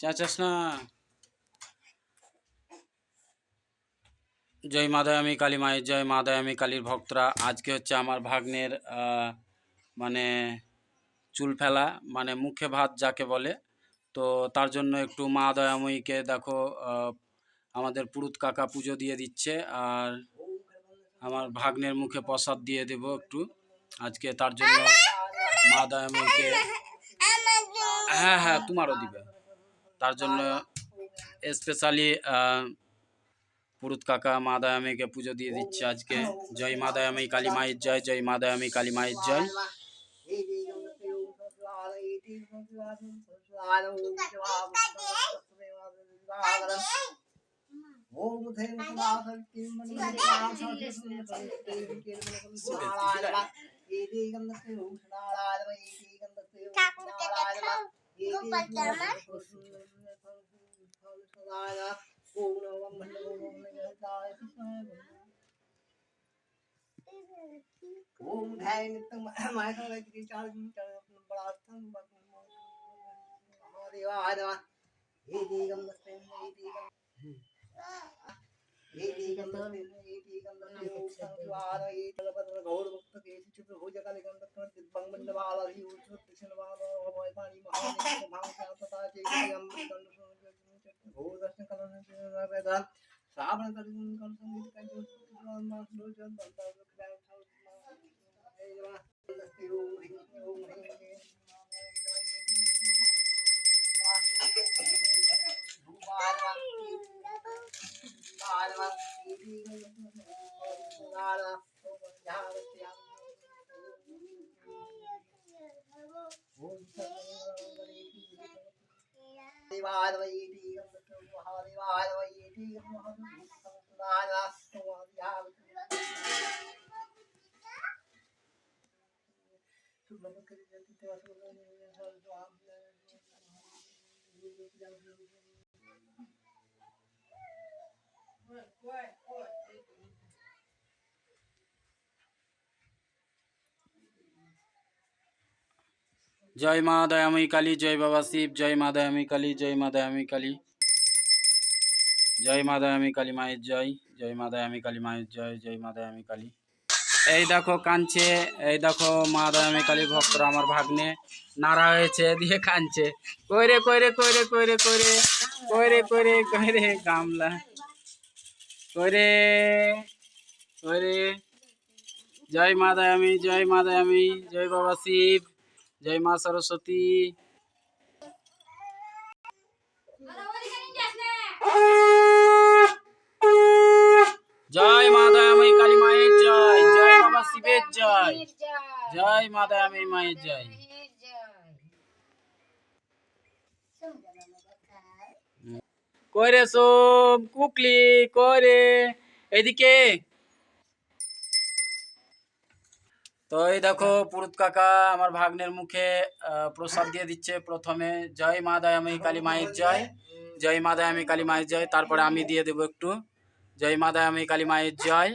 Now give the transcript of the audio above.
চাচাস না। জয় মাদায়ামী কালী মায়ের জয় মাদায়ামী কালীর ভক্তরা। আজকে হচ্ছে আমার ভাগ্নের মানে চুল ফেলা মানে মুখে ভাত যাকে বলে। তো তার জন্য একটু মা দয়াময়ীকে দেখো আমাদের পুরুত কাকা পুজো দিয়ে দিচ্ছে আর আমার ভাগ্নের মুখে প্রসাদ দিয়ে দেব একটু। আজকে তার জন্য মা দয়াময়ীকে হ্যাঁ হ্যাঁ তোমারও দিবে। তার জন্য স্পেশালি পুরুত কাকা মা দয়ামীকে পুজো দিয়ে দিচ্ছে আজকে জয় মা দয়ামী কালী মায়ের জয় জয় মা দয়ামী কালী মায়ের জয় ओम धाय नित्यम माय समय की चार दिन चढ़ अपना बड़ा स्थान महादेवा आदवा हे। दीगम दस्ते हे दीगम हे दीगम दस्ते हे दीगम दस्ते संस्वार हे तलपत गौर भक्त के चित्र हो जगह निगम दत्त बंग मंडवाला ही उच्च कृष्ण वाला पानी महादेव भाव का पता चेति हम कल भो दर्शन कलन रात सावन कर कर संगीत का जो मास दो जन बनता है किराए था ओम ह्रीम ओम ह्रीम भारवती भारवती Good, good. জয় মা দয়াময়ী কালী, জয় বাবা শিব, জয় মা দয়াময়ী কালী, জয় মা দয়াময়ী কালী। জয় মা দয়ামী কালী মায়ের জয় জয় মা দয়ামী কালী মায়ের জয় জয় মা দয়ামী কালী। এই দেখো কাঁদছে, এই দেখো মা দয়ামী কালী ভক্তরা আমার ভাগ্নে নাড়া হয়েছে, দিয়ে কাঁদছে। কইরে কইরে কইরে কইরে কইরে কইরে কইরে কইরে গামলা। কইরে কইরে জয় মা দয়ামী জয় মা দয়ামী জয় বাবা শিব। জয় মা সরস্বতী। জয় মা দয়াময়ী কালী মায়ের জয় জয় বাবা শিবের জয় জয় মা দয়াময়ী মায়ের জয়। কইরে সোম, কুকলি, কইরে, এদিকে। তো এই দেখো পুরুত কাকা আমার ভাগ্নের মুখে প্রসাদ দিয়ে দিচ্ছে প্রথমে। জয় মা দয়াময়ী কালী মায়ের জয়। জয় মা দয়াময়ী কালী মায়ের জয়। তারপরে আমি দিয়ে দেবো একটু। জয় মা দয়াময়ী কালী মায়ের জয়।